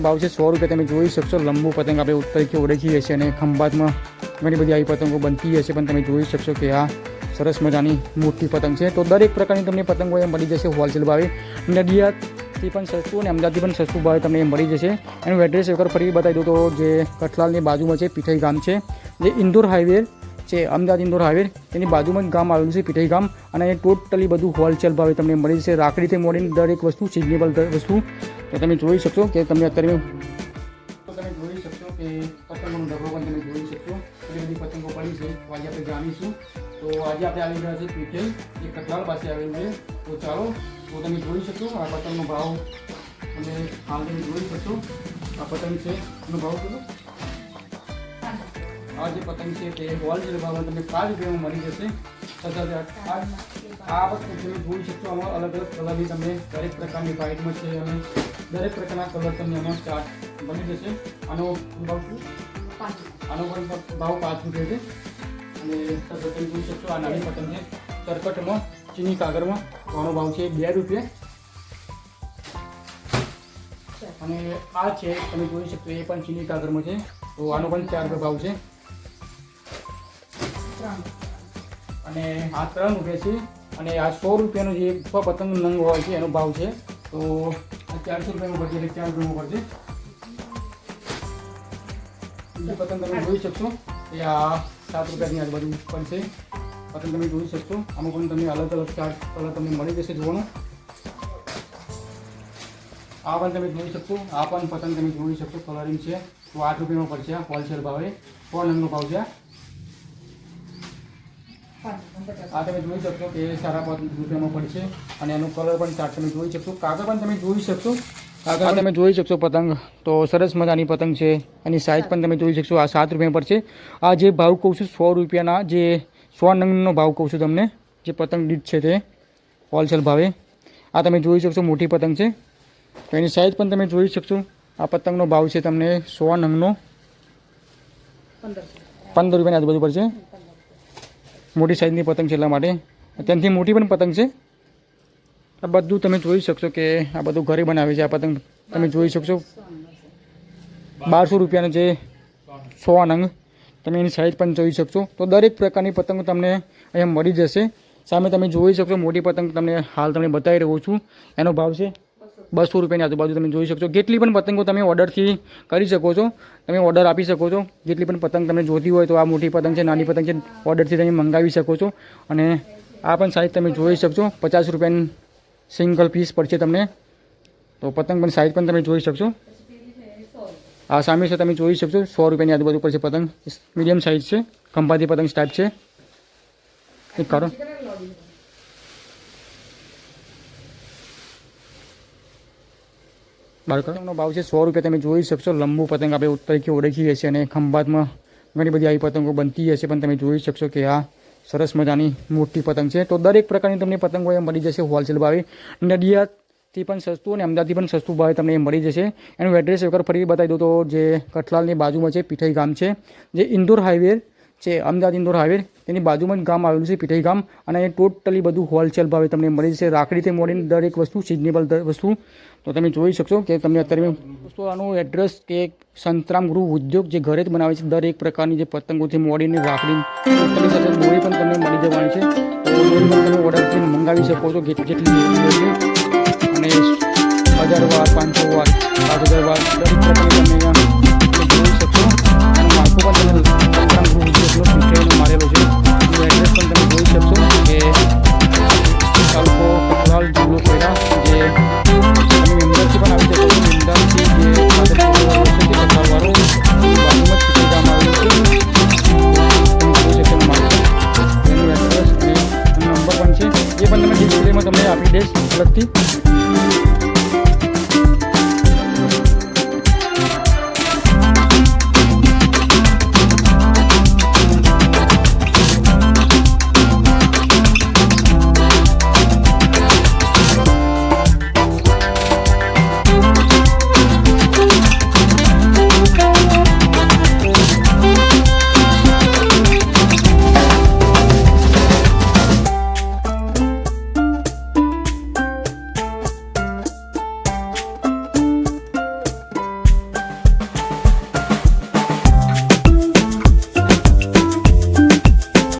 ભાવ છે સો રૂપિયા. તમે જોઈ શકશો, લંબુ પતંગ આપણે તરીકે ઓળખીએ છીએ અને ખંભાતમાં ઘણી બધી આવી પતંગો બનતી હશે, પણ તમે જોઈ શકશો કે આ સરસ મજાની મોટી પતંગ છે. તો દરેક પ્રકારની તમને પતંગો એ મળી જશે હોલસેલ ભાવે. નડિયાદથી પણ સસ્તું અને અમદાવાદથી પણ સસ્તું ભાવે તમને મળી જશે. એનું એડ્રેસ એકવાર ફરી બતાવી દઉં તો જે કઠલાલની બાજુમાં છે પીઠાઈ ગામ છે, જે ઇન્દોર હાઈવે છે, અમદાવાદ ઇન્દોર હાઈવે તેની બાજુમાં જ ગામ આવેલું છે પીઠાઈ ગામ અને એ ટોટલી બધું હોલસેલ ભાવે તમને મળી જશે. રાખડીથી મળીને દરેક વસ્તુ સિઝનેબલ વસ્તુ. તો તમે જોઈ શકશો કે તમે અત્યારે તમે જોઈ શકશો કે પતંગોનો ડબ્બો પણ તમે જોઈ શકશો. એટલી બધી પતંગો પડી છે. તો આજે આપણે જાણીશું. તો આજે આપણે આવી રહ્યા છે પીઠેલ એ કઠલાલ પાસે આવેલું છે. તો ચાલો, તો તમે જોઈ શકશો આ પતંગનો ભાવ. અને હાલ તમે જોઈ શકશો આ પતંગ છે. એનો ભાવ કેટલો? આ જે પતંગ છે તે હોલસેલ ભાવમાં તમને પાંચ રૂપિયામાં મળી જશે. તથા આ વખતે તમે જોઈ શકશો આમાં અલગ અલગ કલરની તમને દરેક પ્રકારની વ્હાઇટમાં છે અને દરેક પ્રકારના કલર તમને એમાં ચાર્ટ બની જશે. આનો ભાવ આનો પણ ભાવ પાંચ રૂપિયા છે. અને તમે જોઈ શકશો, આ નાની પતંગ છે. તરકટમાં ચીની કાગળમાં તો આનો ભાવ છે બે રૂપિયા. અને આ છે, તમે જોઈ શકશો, એ પણ ચીની કાગળમાં છે. તો આનો પણ ચાર રૂપિયા ભાવ છે. અને આ ત્રણ રૂપિયા છે. અને આ સો રૂપિયાનો જે પતંગ નંગ હોય છે, એનો ભાવ છે. તો આ ચારસો રૂપિયામાં પડશે એટલે ચાર રૂપિયામાં પડશે બીજી પતંગ તમે જોઈ શકશો. એ આ સાત રૂપિયાની આજુબાજુ પડશે પતંગ તમે જોઈ શકશો. આમાં પણ તમને અલગ અલગ ચાર્જ કલર તમને મળી જશે જોવાનું. આ પણ તમે જોઈ શકશો. આ પણ પતંગ તમે જોઈ શકશો. કલરિંગ છે. તો આઠ રૂપિયામાં પડશે હોલસેલ ભાવે. સો નંગનો ભાવ છે આ. તમે જોઈ શકશો કે સારા પાંચ રૂપિયામાં પડશે અને એનો કલર પણ ચાર્ટ તમે જોઈ શકશો. કાગળ પણ તમે જોઈ શકશો. કાગળ તમે જોઈ શકશો પતંગ. તો સરસ મજાની પતંગ છે. એની સાઇઝ પણ તમે જોઈ શકશો. આ સાત રૂપિયા પડશે. આ જે ભાવ કહું છું સો રૂપિયાના જે સો નંગનો ભાવ કહું છું તમને જે પતંગ દીઠ છે તે હોલસેલ ભાવે. આ તમે જોઈ શકશો મોટી પતંગ છે. તો એની સાઇઝ પણ તમે જોઈ શકશો. આ પતંગનો ભાવ છે તમને સો નંગનો પંદર રૂપિયાની આજુબાજુ પડશે. મોટી સાઈઝની પતંગ છે એટલા માટે. ત્યાંથી મોટી પણ પતંગ છે. આ બધું તમે જોઈ શકશો કે આ બધું ઘરે બનાવે છે આ પતંગ. તમે જોઈ શકશો. બારસો રૂપિયાનો જે સો નંગ તમે એની સાઈઝ પણ જોઈ શકશો. તો દરેક પ્રકારની પતંગ તમને અહીંયા મળી જશે. સામે તમે જોઈ શકશો મોટી પતંગ તમને હાલ તમને બતાવી રહ્યો છું. એનો ભાવ છે બસો રૂપિયાની આજુબાજુ તમે જોઈ શકશો. જેટલી પણ પતંગો તમે ઓર્ડરથી કરી શકો છો, તમે ઓર્ડર આપી શકો છો. જેટલી પણ પતંગ તમે જોતી હોય તો આ મોટી પતંગ છે, નાની પતંગ છે, ઓર્ડરથી તમે મંગાવી શકો છો. અને આ પણ સાઈઝ તમે જોઈ શકશો. પચાસ રૂપિયાની સિંગલ પીસ પડશે તમને. તો પતંગ પણ સાઈઝ પણ તમે જોઈ શકશો. આ સામે છે તમે જોઈ શકશો. સો રૂપિયાની આજુબાજુ પડશે પતંગ. મીડિયમ સાઇઝ છે. ખંભાતી પતંગ ટાઈપ છે. એક કરો પતંગનો ભાવ છે સો રૂપિયા. તમે જોઈ શકશો, લંબુ પતંગ આપણે તરીકે ઓળખીએ છીએ અને ખંભાતમાં ઘણી બધી આવી પતંગો બનતી હશે, પણ તમે જોઈ શકશો કે આ સરસ મજાની મોટી પતંગ છે. તો દરેક પ્રકારની તમને પતંગો એ મળી જશે હોલસેલ ભાવે. નડિયાદથી પણ સસ્તું અને અમદાવાદથી પણ સસ્તું ભાવે તમને મળી જશે. એનું એડ્રેસ એકવાર ફરી બતાવી દઉં તો જે કઠલાલની બાજુમાં છે, પીઠાઈ ગામ છે, જે ઇન્દોર હાઈવે છે અમદાવાદ ઇન્દોર હાઈવે, તેની બાજુમાં જ ગામ આવેલું છે, પીઠાઈ ગામ. અને એ ટોટલી બધું હોલસેલ ભાવે તમને મળી જશે. રાખડીથી મળીને દરેક વસ્તુ સિઝનેબલ વસ્તુ. તો તમે જોઈ શકશો કે તમને અત્યારે દોસ્તો આનું એડ્રેસ કે સંતરામ ગૃહ ઉદ્યોગ જે ઘરે જ બનાવે છે, દરેક પ્રકારની જે પતંગોથી મોડીને રાખડી ટોટલી સાથે મોડી પણ તમને મળી જવાની છે. તો દોરી પણ તમે મંગાવી શકો છો જેટલી અને હજાર વાર, પાંચસો વાર, સાત હજાર વાર, દરેક પ્રકારની તમે ડિસ્પ્લેમાં તમને આપી દઈશ અલગથી